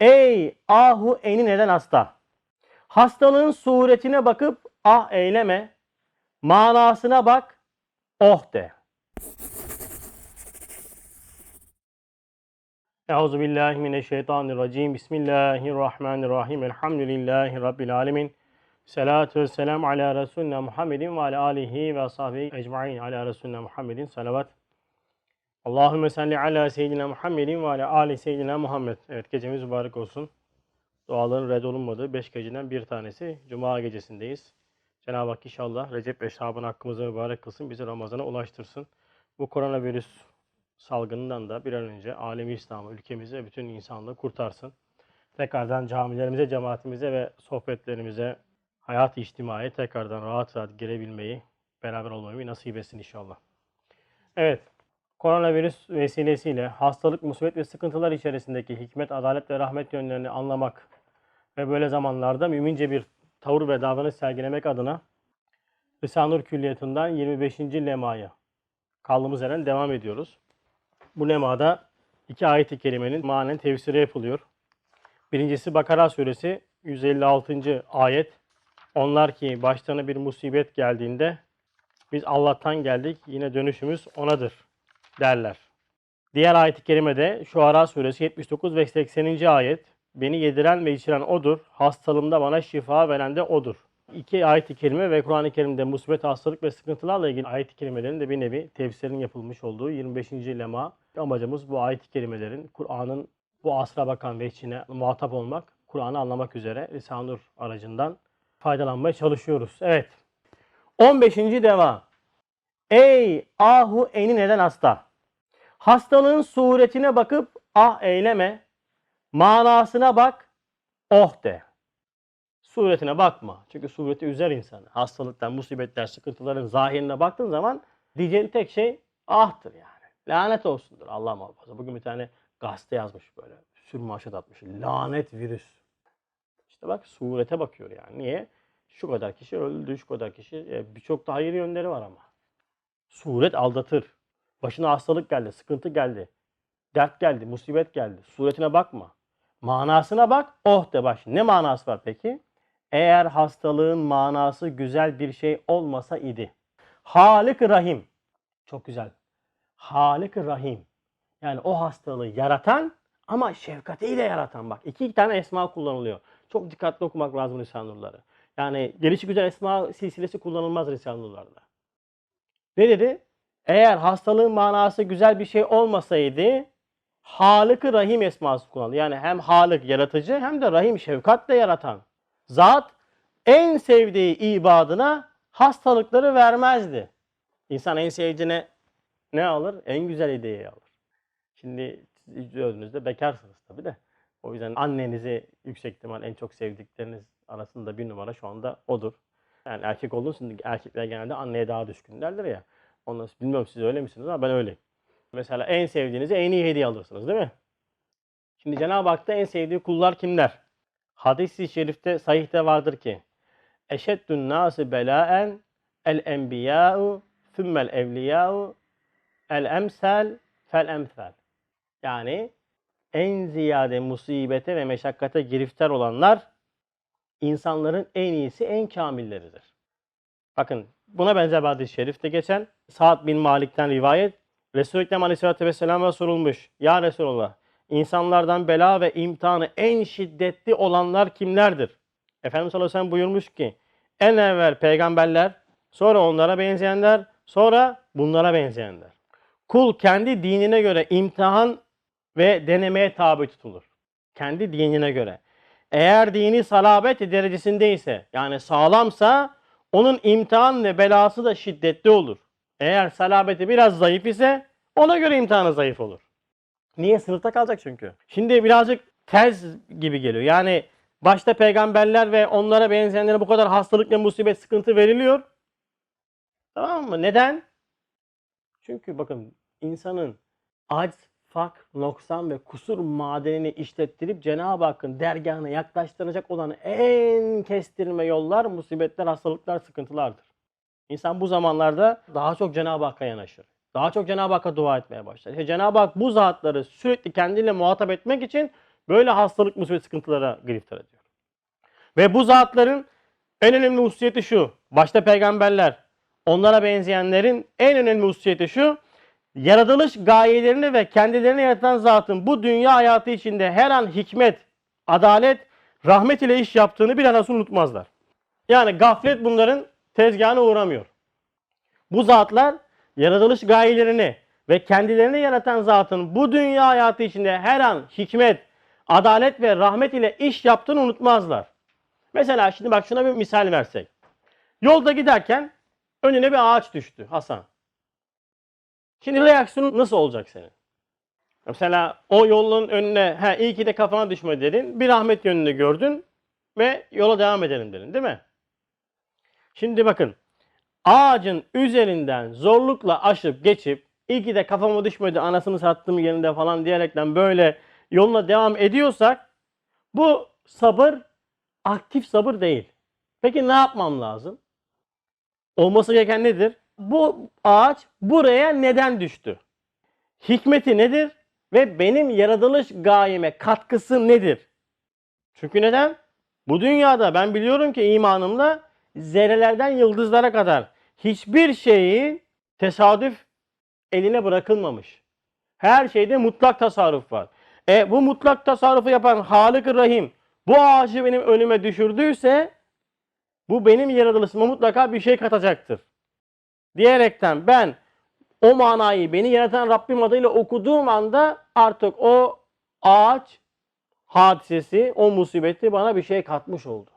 Ey ahu eni neden hasta? Hastalığın suretine bakıp ah eyleme. Manasına bak oh de. Euzu billahi mineşşeytanirracim. Bismillahirrahmanirrahim. Elhamdülillahi rabbil alamin. Salatu vesselam ala Resulina Muhammedin ve ala alihi ve sahbihi ecmaîn ala Resulina Muhammedin salavat. Allahümme salli ala seyyidina Muhammedin ve ala ali seyyidina Muhammed. Evet gecemiz mübarek olsun. Duaların reddolunmadığı beş geceden bir tanesi. Cuma gecesindeyiz. Cenab-ı Hak inşallah Recep ve Şaban hakkımızı mübarek kılsın. Bizi Ramazan'a ulaştırsın. Bu koronavirüs salgınından da bir an önce alemi İslam'ı, ülkemizi ve bütün insanlığı kurtarsın. Tekrardan camilerimize, cemaatimize ve sohbetlerimize, hayat-ı tekrardan rahat rahat girebilmeyi, beraber olmayı nasip etsin inşallah. Evet, koronavirüs vesilesiyle hastalık, musibet ve sıkıntılar içerisindeki hikmet, adalet ve rahmet yönlerini anlamak ve böyle zamanlarda mümince bir tavır ve davranış sergilemek adına Risale-i Nur Külliyatı'ndan 25. lemaya kaldığımız yerden devam ediyoruz. Bu lemada iki ayet-i kerimenin manen tefsiri yapılıyor. Birincisi Bakara suresi 156. ayet. Onlar ki başlarına bir musibet geldiğinde biz Allah'tan geldik yine dönüşümüz onadır derler. Diğer ayet-i kerimede Şuara suresi 79 ve 80. ayet. Beni yediren ve içiren odur. Hastalığımda bana şifa veren de odur. İki ayet-i kerime ve Kur'an-ı Kerim'de musibet, hastalık ve sıkıntılarla ilgili ayet-i kerimelerin de bir nevi tefsirinin yapılmış olduğu 25. lema. Amacımız bu ayet-i kerimelerin Kur'an'ın bu asra bakan ve içine muhatap olmak, Kur'an'ı anlamak üzere Risale-i Nur aracından faydalanmaya çalışıyoruz. Evet. 15. deva. Ey ahu eni neden hasta? Hastalığın suretine bakıp ah eyleme. Manasına bak oh de. Suretine bakma. Çünkü sureti üzer insanı. Hastalıktan, musibetler, sıkıntıların zahirine baktığın zaman diyeceğin tek şey ahtır yani. Lanet olsundur Allah muhafaza. Bugün bir tane gazete yazmış böyle. Sürmanşet atmış. Lanet virüs. İşte bak surete bakıyor yani. Niye? Şu kadar kişi öldü, şu kadar kişi. E, Birçok da hayır yönleri var ama. Suret aldatır. Başına hastalık geldi, sıkıntı geldi. Dert geldi, musibet geldi. Suretine bakma. Manasına bak, oh de baş. Ne manası var peki? Eğer hastalığın manası güzel bir şey olmasa idi. Halik Rahim. Çok güzel. Halik Rahim. Yani o hastalığı yaratan ama şefkatiyle yaratan bak. iki tane esma kullanılıyor. Çok dikkatli okumak lazım Risale-i Nur'ları. Yani gelişi güzel esma silsilesi kullanılmaz Risale-i Nur'larda. Ne dedi? Eğer hastalığın manası güzel bir şey olmasaydı Halık-ı Rahim esması kullanılır. Yani hem Halık yaratıcı hem de Rahim şefkatle yaratan. Zat en sevdiği ibadına hastalıkları vermezdi. İnsan en sevdiğine ne alır? En güzel hediyeyi alır. Şimdi siz gördüğünüzde bekarsınız tabii de. O yüzden annenizi yüksek ihtimal en çok sevdikleriniz arasında bir numara şu anda odur. Yani erkek olduğunuz için erkekler genelde anneye daha düşkün derler ya. Ondan bilmiyorum siz öyle misiniz ama ben öyleyim. Mesela en sevdiğinize en iyi hediye alırsınız değil mi? Şimdi Cenab-ı Hak'ta en sevdiği kullar kimler? Hadis-i şerifte sahihte vardır ki Eşeddün nâsı belâen el enbiyâ'u fümmel evliyâ'u el emsel fel emsel. Yani en ziyade musibete ve meşakkate giriftar olanlar insanların en iyisi, en kamilleridir. Bakın buna benzer bir hadis-i şerifte geçen Sa'd bin Malik'ten rivayet Resul-i Ekrem Aleyhisselatü Vesselam'a sorulmuş. Ya Resulallah insanlardan bela ve imtihanı en şiddetli olanlar kimlerdir? Efendimiz sallallahu aleyhi ve buyurmuş ki en evvel peygamberler, sonra onlara benzeyenler, sonra bunlara benzeyenler. Kul kendi dinine göre imtihan ve denemeye tabi tutulur. Kendi dinine göre. Eğer dini salabet derecesindeyse yani sağlamsa onun imtihan ve belası da şiddetli olur. Eğer salabeti biraz zayıf ise ona göre imtihanı zayıf olur. Niye? Sınıfta kalacak çünkü. Şimdi birazcık ters gibi geliyor. Yani başta peygamberler ve onlara benzeyenlere bu kadar hastalık ve musibet sıkıntı veriliyor. Tamam mı? Neden? Çünkü bakın insanın aciz, fakr, noksan ve kusur madenini işlettirip Cenab-ı Hakk'ın dergahına yaklaştıracak olan en kestirme yollar musibetler, hastalıklar, sıkıntılardır. İnsan bu zamanlarda daha çok Cenab-ı Hakk'a yanaşır. Daha çok Cenab-ı Hakk'a dua etmeye başlar. İşte Cenab-ı Hak bu zatları sürekli kendiyle muhatap etmek için böyle hastalık musibet sıkıntılara giriftar ediyor. Ve bu zatların en önemli hususiyeti şu. Başta peygamberler, onlara benzeyenlerin en önemli hususiyeti şu. Yaratılış gayelerini ve kendilerini yaratan zatın bu dünya hayatı içinde her an hikmet, adalet, rahmet ile iş yaptığını bir an unutmazlar. Yani gaflet bunların tezgahına uğramıyor. Bu zatlar yaratılış gayelerini ve kendilerini yaratan zatın bu dünya hayatı içinde her an hikmet, adalet ve rahmet ile iş yaptığını unutmazlar. Mesela şimdi bak şuna bir misal versek. Yolda giderken önüne bir ağaç düştü Hasan. Şimdi reaksiyonun nasıl olacak senin? Mesela o yolun önüne he, iyi ki de kafana düşmedi dedin. Bir rahmet yönünü gördün ve yola devam edelim dedin değil mi? Şimdi bakın ağacın üzerinden zorlukla aşıp geçip iyi ki de kafama düşmedi anasını sattım yerinde falan diyerekten böyle yoluna devam ediyorsak bu sabır aktif sabır değil. Peki ne yapmam lazım? Olması gereken nedir? Bu ağaç buraya neden düştü? Hikmeti nedir? Ve benim yaratılış gayeme katkısı nedir? Çünkü neden? Bu dünyada ben biliyorum ki imanımla zerrelerden yıldızlara kadar hiçbir şeyi tesadüf eline bırakılmamış. Her şeyde mutlak tasarruf var. E bu mutlak tasarrufu yapan Halık-ı Rahim bu ağacı benim önüme düşürdüyse bu benim yaratılışıma mutlaka bir şey katacaktır. Diyerekten ben o manayı beni yaratan Rabbim adıyla okuduğum anda artık o ağaç hadisesi, o musibeti bana bir şey katmış oldu.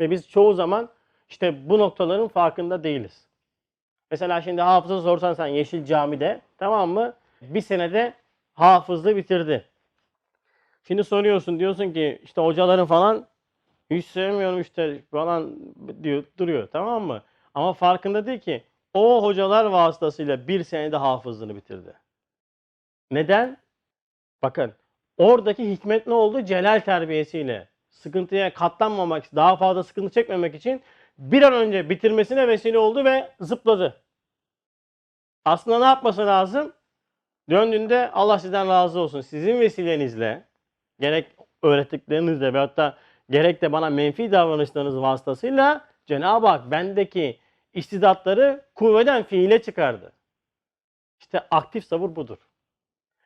Ve biz çoğu zaman işte bu noktaların farkında değiliz. Mesela şimdi hafıza sorsan sen Yeşil Cami'de tamam mı? Bir senede hafızlığı bitirdi. Şimdi soruyorsun diyorsun ki işte hocaların falan hiç sevmiyorum işte falan diyor duruyor tamam mı? Ama farkında değil ki o hocalar vasıtasıyla bir senede hafızlığını bitirdi. Neden? Bakın oradaki hikmet ne oldu? Celal terbiyesiyle sıkıntıya katlanmamak, daha fazla sıkıntı çekmemek için bir an önce bitirmesine vesile oldu ve zıpladı. Aslında ne yapması lazım? Döndüğünde Allah sizden razı olsun. Sizin vesilenizle gerek öğrettiklerinizle ve hatta gerek de bana menfi davranışlarınız vasıtasıyla Cenab-ı Hak bendeki istidatları kuvveden fiile çıkardı. İşte aktif sabır budur.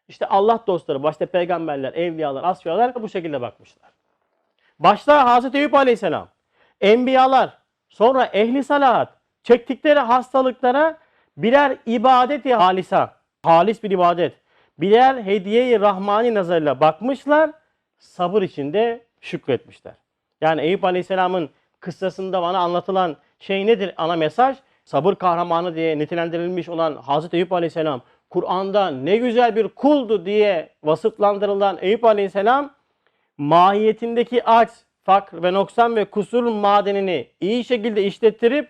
İşte Allah dostları, başta peygamberler, evliyalar, asfiyalar bu şekilde bakmışlar. Başta Hazreti Eyüp Aleyhisselam, enbiyalar, sonra ehli salahat çektikleri hastalıklara birer ibadeti halisa, halis bir ibadet, birer hediye-i rahmani nazarıyla bakmışlar, sabır içinde şükretmişler. Yani Eyüp Aleyhisselam'ın kıssasında bana anlatılan şey nedir ana mesaj? Sabır kahramanı diye nitelendirilmiş olan Hazreti Eyüp Aleyhisselam Kur'an'da ne güzel bir kuldu diye vasıflandırılan Eyüp Aleyhisselam mahiyetindeki aç, fakr ve noksan ve kusur madenini iyi şekilde işlettirip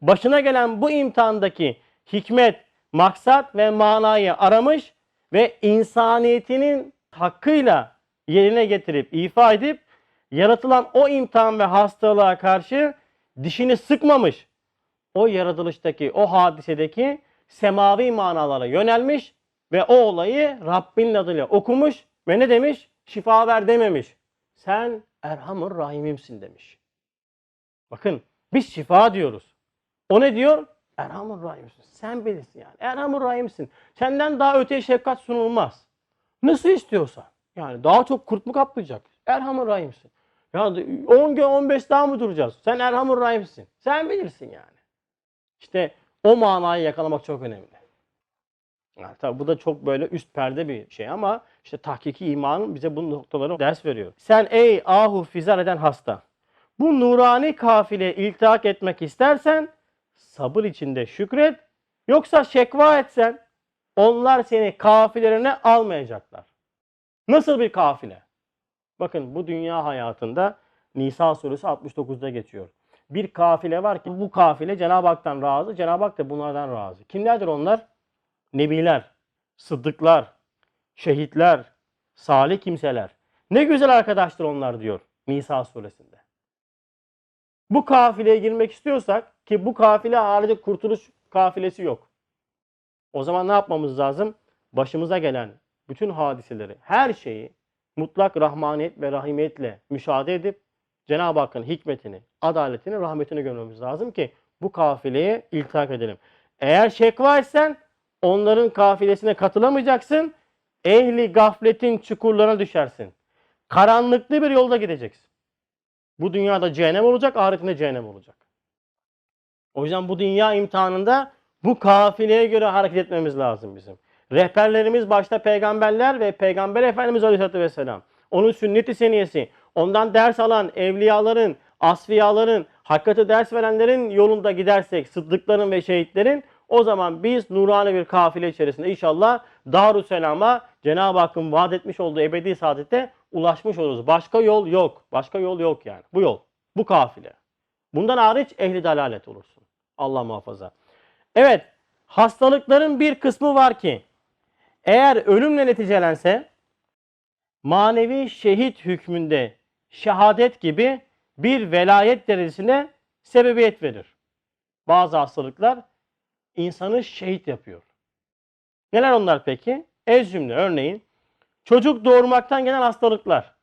başına gelen bu imtihandaki hikmet, maksat ve manayı aramış ve insaniyetinin hakkıyla yerine getirip ifa edip yaratılan o imtihan ve hastalığa karşı dişini sıkmamış. O yaratılıştaki, o hadisedeki semavi manalara yönelmiş ve o olayı Rabbin adıyla okumuş ve ne demiş? Şifa ver dememiş. Sen Erhamur Rahimimsin demiş. Bakın biz şifa diyoruz. O ne diyor? Erhamur Rahim'sin. Sen bilirsin yani. Erhamur Rahim'sin. Senden daha öteye şefkat sunulmaz. Nasıl istiyorsan. Yani daha çok kurt mu kaplayacak? Erhamur Rahim'sin. Ya 10 gün 15 daha mı duracağız? Sen Erhamur Rahim'sin. Sen bilirsin yani. İşte o manayı yakalamak çok önemli. Yani tabii bu da çok böyle üst perde bir şey ama işte tahkiki imanın bize bu noktaları ders veriyor. Sen ey ahu fizar eden hasta. Bu nurani kafile iltihak etmek istersen sabır içinde şükret. Yoksa şekva etsen onlar seni kafilerine almayacaklar. Nasıl bir kafile? Bakın bu dünya hayatında Nisa suresi 69'da geçiyor. Bir kafile var ki bu kafile Cenab-ı Hak'tan razı, Cenab-ı Hak da bunlardan razı. Kimlerdir onlar? Nebiler, sıddıklar, şehitler, salih kimseler. Ne güzel arkadaştır onlar diyor Nisa suresinde. Bu kafileye girmek istiyorsak ki bu kafile harici kurtuluş kafilesi yok. O zaman ne yapmamız lazım? Başımıza gelen bütün hadiseleri, her şeyi mutlak rahmaniyet ve rahimiyetle müşahede edip Cenab-ı Hakk'ın hikmetini, adaletini, rahmetini görmemiz lazım ki bu kafileye iltihak edelim. Eğer şekva etsen onların kafilesine katılamayacaksın. Ehli gafletin çukurlarına düşersin. Karanlıklı bir yolda gideceksin. Bu dünyada cehennem olacak, ahiretinde cehennem olacak. O yüzden bu dünya imtihanında bu kafileye göre hareket etmemiz lazım bizim. Rehberlerimiz başta peygamberler ve peygamber efendimiz aleyhissalatü vesselam. Onun sünnet-i seniyesi, ondan ders alan evliyaların, asfiyaların, hakikati ders verenlerin yolunda gidersek, sıddıkların ve şehitlerin o zaman biz nurani bir kafile içerisinde inşallah Darüsselam'a Cenab-ı Hakk'ın vaat etmiş olduğu ebedi saadete ulaşmış oluruz. Başka yol yok. Başka yol yok yani. Bu yol. Bu kafile. Bundan hariç ehli dalalet olursun. Allah muhafaza. Evet. Hastalıkların bir kısmı var ki eğer ölümle neticelense manevi şehit hükmünde şehadet gibi bir velayet derecesine sebebiyet verir. Bazı hastalıklar insanı şehit yapıyor. Neler onlar peki? Ez cümle örneğin çocuk doğurmaktan gelen hastalıklar.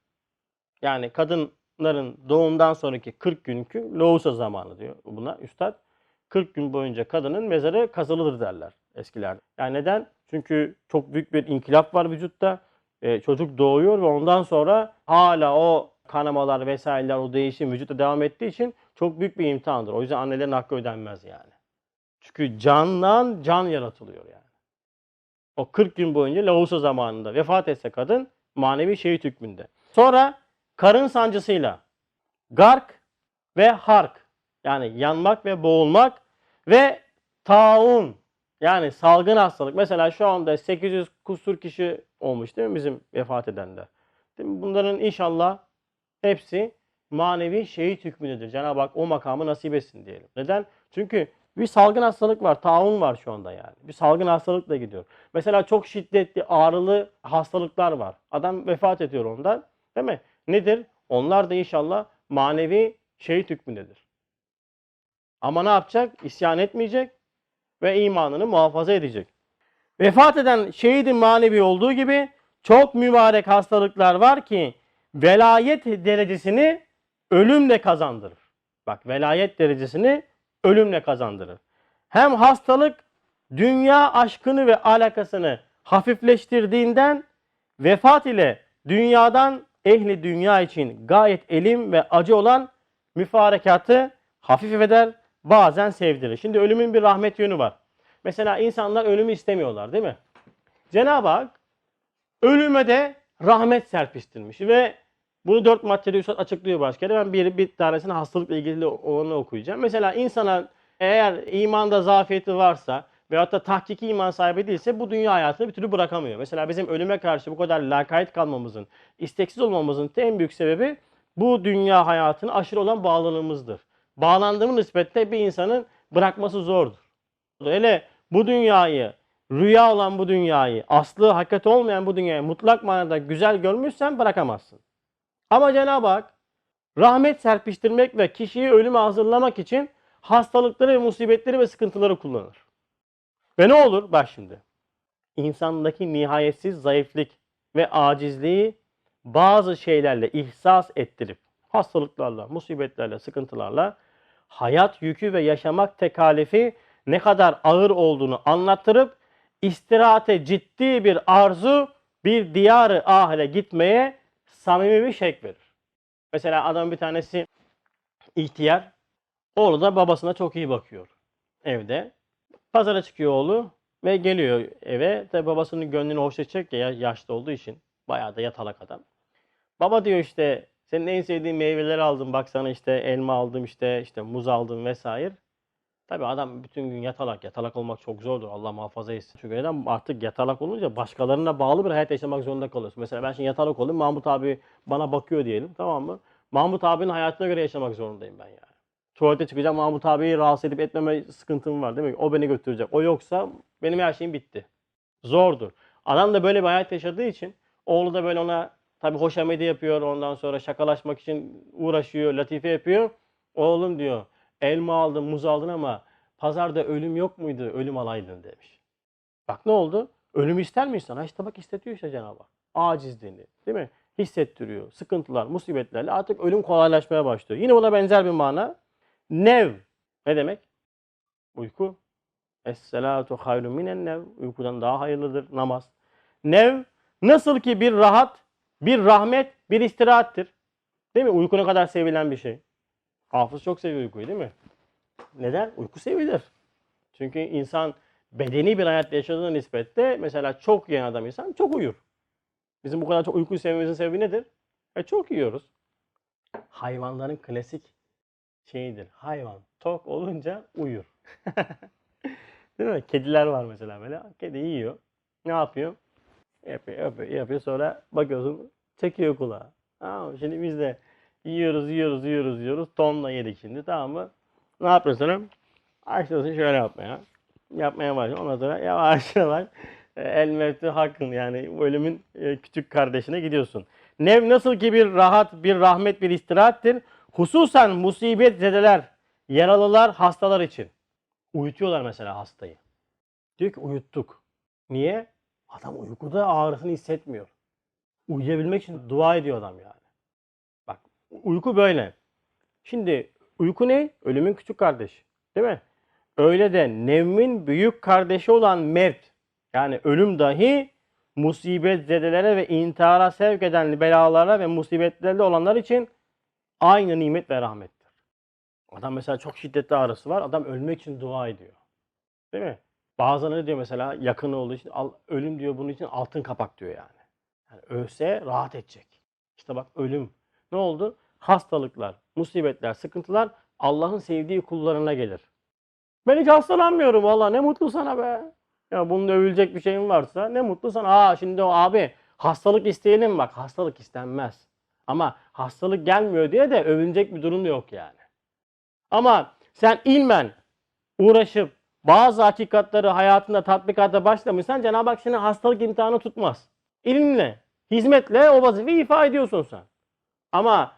Yani kadınların doğumdan sonraki 40 günkü lohusa zamanı diyor buna üstad. 40 gün boyunca kadının mezarı kazılıdır derler eskiler. Yani neden? Çünkü çok büyük bir inkılap var vücutta. Ee, çocuk doğuyor ve ondan sonra hala o kanamalar vesaireler o değişim vücutta devam ettiği için çok büyük bir imtihandır. O yüzden annelerin hakkı ödenmez yani. Çünkü candan can yaratılıyor yani. O 40 gün boyunca lahusa zamanında vefat etse kadın manevi şehit hükmünde. Sonra karın sancısıyla gark ve hark yani yanmak ve boğulmak ve taun yani salgın hastalık. Mesela şu anda 800 kusur kişi olmuş değil mi bizim vefat edenler? Değil mi? Bunların inşallah hepsi manevi şehit hükmündedir. Cenab-ı Hak o makamı nasip etsin diyelim. Neden? Çünkü bir salgın hastalık var. Taun var şu anda yani. Bir salgın hastalıkla gidiyor. Mesela çok şiddetli ağrılı hastalıklar var. Adam vefat ediyor ondan. Değil mi? Nedir? Onlar da inşallah manevi şehit hükmündedir. Ama ne yapacak? İsyan etmeyecek ve imanını muhafaza edecek. Vefat eden şehidin manevi olduğu gibi çok mübarek hastalıklar var ki velayet derecesini ölümle kazandırır. Bak velayet derecesini ölümle kazandırır. Hem hastalık dünya aşkını ve alakasını hafifleştirdiğinden vefat ile dünyadan ehli dünya için gayet elim ve acı olan müfarekatı hafif eder, bazen sevdirir. Şimdi ölümün bir rahmet yönü var. Mesela insanlar ölümü istemiyorlar değil mi? Cenab-ı Hak ölüme de rahmet serpiştirmiş ve bunu dört maddede Üstad açıklıyor başka yerde. Ben bir, bir tanesini hastalıkla ilgili olanı okuyacağım. Mesela insana eğer imanda zafiyeti varsa veyahut da tahkiki iman sahibi değilse bu dünya hayatını bir türlü bırakamıyor. Mesela bizim ölüme karşı bu kadar lakayt kalmamızın, isteksiz olmamızın en büyük sebebi bu dünya hayatına aşırı olan bağlılığımızdır. Bağlandığımız nispetle bir insanın bırakması zordur. Hele bu dünyayı, rüya olan bu dünyayı, aslı hakikat olmayan bu dünyayı mutlak manada güzel görmüşsen bırakamazsın. Ama Cenab-ı Hak rahmet serpiştirmek ve kişiyi ölüme hazırlamak için hastalıkları ve musibetleri ve sıkıntıları kullanır. Ve ne olur? Bak şimdi. İnsandaki nihayetsiz zayıflık ve acizliği bazı şeylerle ihsas ettirip hastalıklarla, musibetlerle, sıkıntılarla hayat yükü ve yaşamak tekalifi ne kadar ağır olduğunu anlattırıp istirahate ciddi bir arzu bir diyarı ahire gitmeye samimi bir şek verir. Mesela adam bir tanesi ihtiyar. Oğlu da babasına çok iyi bakıyor evde. Pazara çıkıyor oğlu ve geliyor eve. Tabi babasının gönlünü hoş edecek ya yaşlı olduğu için. Bayağı da yatalak adam. Baba diyor işte senin en sevdiğin meyveleri aldım. Bak sana işte elma aldım işte işte muz aldım vesaire. Tabi adam bütün gün yatalak. Yatalak olmak çok zordur. Allah muhafaza etsin. Çünkü neden? Artık yatalak olunca başkalarına bağlı bir hayat yaşamak zorunda kalıyorsun. Mesela ben şimdi yatalak olayım. Mahmut abi bana bakıyor diyelim. Tamam mı? Mahmut abinin hayatına göre yaşamak zorundayım ben yani. Tuvalete çıkacağım. Mahmut abiyi rahatsız edip etmeme sıkıntım var değil mi? O beni götürecek. O yoksa benim her şeyim bitti. Zordur. Adam da böyle bir hayat yaşadığı için oğlu da böyle ona tabi hoşamedi yapıyor. Ondan sonra şakalaşmak için uğraşıyor. Latife yapıyor. Oğlum diyor elma aldın, muz aldın ama pazarda ölüm yok muydu? Ölüm alaydın demiş. Bak ne oldu? Ölüm ister mi insan? Ha işte bak istetiyor işte Cenab-ı Hak. Acizliğini. Değil mi? hissettiriyor. Sıkıntılar, musibetlerle artık ölüm kolaylaşmaya başlıyor. Yine buna benzer bir mana. Nev. Ne demek? Uyku. Es-salatu hayrun minen nev. Uykudan daha hayırlıdır namaz. Nev nasıl ki bir rahat, bir rahmet, bir istirahattir. Değil mi? Uyku ne kadar sevilen bir şey. Hafız çok seviyor uykuyu değil mi? Neden? Uyku sevilir. Çünkü insan bedeni bir hayat yaşadığına nispette mesela çok yiyen adam insan çok uyur. Bizim bu kadar çok uykuyu sevmemizin sebebi nedir? E çok yiyoruz. Hayvanların klasik şeyidir. Hayvan tok olunca uyur. Değil mi? Kediler var mesela böyle. Kedi yiyor. Ne yapıyor? Yapıyor, yapıyor, yapıyor. Sonra bakıyorsun çekiyor kulağı. Tamam mı? Şimdi biz de yiyoruz, yiyoruz, yiyoruz, yiyoruz. Tonla yedik şimdi tamam mı? Ne yapıyorsun? Başlıyorsun şöyle yapmaya. Yapmaya başlıyor. Ondan sonra yavaş yavaş e, el mevti hakkın yani ölümün e, küçük kardeşine gidiyorsun. Nev nasıl ki bir rahat, bir rahmet, bir istirahattir. Hususen musibet zedeler, yaralılar, hastalar için. Uyutuyorlar mesela hastayı. Diyor ki uyuttuk. Niye? Adam uykuda ağrısını hissetmiyor. Uyuyabilmek için dua ediyor adam yani. Bak uyku böyle. Şimdi uyku ne? Ölümün küçük kardeşi. Değil mi? Öyle de nevmin büyük kardeşi olan mevt. Yani ölüm dahi musibet zedelere ve intihara sevk eden belalara ve musibetlerle olanlar için aynı nimet ve rahmettir. Adam mesela çok şiddetli ağrısı var. Adam ölmek için dua ediyor. Değil mi? Bazıları diyor mesela yakını olduğu için al, ölüm diyor bunun için altın kapak diyor yani. yani. Ölse rahat edecek. İşte bak ölüm. Ne oldu? Hastalıklar, musibetler, sıkıntılar Allah'ın sevdiği kullarına gelir. Ben hiç hastalanmıyorum valla ne mutlu sana be. Ya bunun övülecek bir şeyin varsa ne mutlu sana. Aa şimdi o abi hastalık isteyelim bak hastalık istenmez. Ama hastalık gelmiyor diye de övünecek bir durum yok yani. Ama sen ilmen uğraşıp bazı hakikatleri hayatında tatbikata başlamışsan Cenab-ı Hak seni hastalık imtihanı tutmaz. İlimle, hizmetle o vazifeyi ifa ediyorsun sen. Ama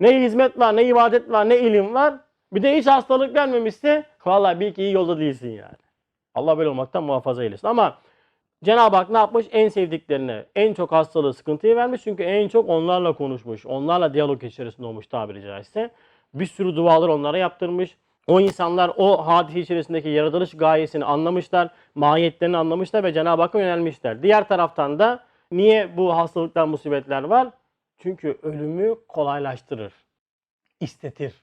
ne hizmet var, ne ibadet var, ne ilim var. Bir de hiç hastalık gelmemişse vallahi bil ki iyi yolda değilsin yani. Allah böyle olmaktan muhafaza eylesin. Ama Cenab-ı Hak ne yapmış? En sevdiklerine en çok hastalığı, sıkıntıyı vermiş. Çünkü en çok onlarla konuşmuş. Onlarla diyalog içerisinde olmuş tabiri caizse. Bir sürü dualar onlara yaptırmış. O insanlar o hadise içerisindeki yaratılış gayesini anlamışlar. Mahiyetlerini anlamışlar ve Cenab-ı Hakk'a yönelmişler. Diğer taraftan da niye bu hastalıklar, musibetler var? Çünkü ölümü kolaylaştırır. istetir.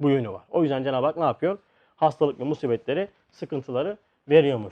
Bu yönü var. O yüzden Cenab-ı Hak ne yapıyor? Hastalık musibetleri, sıkıntıları veriyormuş.